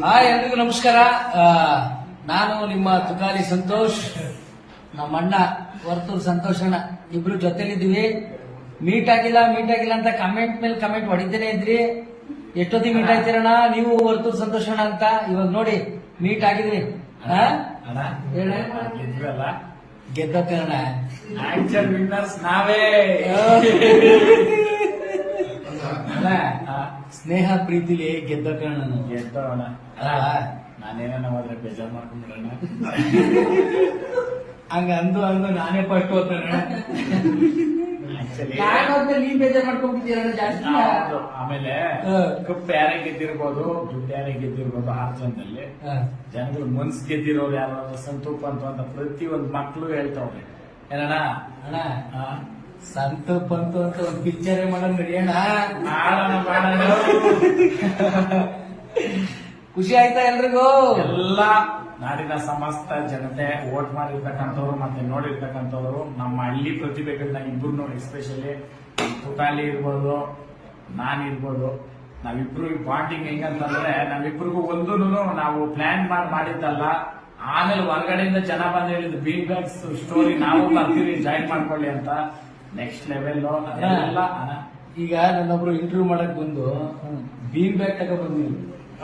Hi ಎಲ್ರಿಗೂ ನಮಸ್ಕಾರ. ನಾನು ನಿಮ್ಮ ತುಕಾಲಿ ಸಂತೋಷ್ ನಮ್ಮ ಅಣ್ಣ ವರ್ತೂರ್ ಸಂತೋಷ್ ಅಣ್ಣ. ಇಬ್ರು ಜೊತೆಲಿದ್ದೀವಿ. ಮೀಟ್ ಆಗಿಲ್ಲ ಮೀಟ್ ಆಗಿಲ್ಲ ಅಂತ ಕಮೆಂಟ್ ಮೇಲೆ ಕಮೆಂಟ್ ಹೊಡಿತೇನೆ ಇದ್ರಿ. ಎಷ್ಟೊತ್ತಿ ಮೀಟ್ ಆಯ್ತಿರಣ್ಣ ನೀವು ವರ್ತೂರ್ ಸಂತೋಷ್ ಅಣ್ಣ ಅಂತ. ಇವಾಗ ನೋಡಿ ಮೀಟ್ ಆಗಿದ್ರಿ. ವಿನ್ನರ್ಸ್ ನಾವೇ. ಸ್ನೇಹ ಪ್ರೀತಿಲಿ ಗೆದ್ದ ಕಾರಣ ಗೆದ್ದವಣ್ಣ ಅಲ್ವಾ? ನಾನೇನ ಹೋದ್ರೆ ಬೇಜಾರ್ ಮಾಡ್ಕೊಂಡ್ಬಿಡೋಣ? ಹಂಗ ಅಂದು ಅಂದು ನಾನೇ ಫಸ್ಟ್ ಓದ್ತಾನೆ ಆಕ್ಚುಲಿ ನಾನು ಬೇಜಾರ್ ಜಾಸ್ತಿ ಆಮೇಲೆ. ಕಪ್ ಯಾರೇ ಗೆದ್ದಿರ್ಬೋದು ದುಡ್ಡು ಯಾರೇ ಗೆದ್ದಿರ್ಬೋದು ಆರು ಜನದಲ್ಲಿ. ಜನಗಳು ಮನ್ಸ್ ಗೆದ್ದಿರೋರು ಯಾರು ಸಂತೂಪ್ ಅಂತ ಪ್ರತಿ ಒಂದ್ ಮಕ್ಳು ಹೇಳ್ತಾವ್ರೆ. ಏನಣ್ಣ? ಅಣ್ಣ. ಸಂತು ಪಂತು ಅಂತ ಒಂದು ಪಿಕ್ಚರ್ ಮಾಡೋಣ ನಡಿಯೋಣ ಮಾಡೋಣ ಮಾಡೋಣ. ಖುಷಿ ಆಯ್ತಾ ಎಲ್ರಿಗೂ? ಎಲ್ಲ ನಾಡಿನ ಸಮಸ್ತ ಜನತೆ ವೋಟ್ ಮಾಡಿರ್ತಕ್ಕಂಥವ್ರು ಮತ್ತೆ ನೋಡಿರ್ತಕ್ಕಂಥವ್ರು ನಮ್ಮ ಹಳ್ಳಿ ಪ್ರತಿಭೆಗಳನ್ನ ಇಬ್ರು ಎಸ್ಪೆಷಲಿ ಪುಟಾಲಿ ಇರ್ಬೋದು ನಾನಿರ್ಬೋದು ನಾವಿಬ್ರು ಬಾಂಡಿಂಗ್ ಹೆಂಗಂತಂದ್ರೆ ನಾವಿಬ್ರಿಗೂ ಒಂದು ನಾವು ಪ್ಲಾನ್ ಮಾಡಿ ಮಾಡಿದ್ದಲ್ಲ. ಆಮೇಲೆ ಹೊರಗಡೆಯಿಂದ ಜನ ಬಂದು ಹೇಳಿದ್ ಬೀನ್ ಬ್ಯಾಗ್ಸ್ ಸ್ಟೋರಿ ನಾವು ಬರ್ತೀವಿ ಜಾಯಿನ್ ಮಾಡ್ಕೊಳ್ಳಿ ಅಂತ. ನೆಕ್ಸ್ಟ್ ಲೆವೆಲ್ ಈಗ ನನ್ನೊಬ್ರು ಇಂಟರ್ವ್ಯೂ ಮಾಡಕ್ ಬಂದು ಬೀನ್ ಬ್ಯಾಗ್ ತಗೋ ಬಂದಿದ್ರು.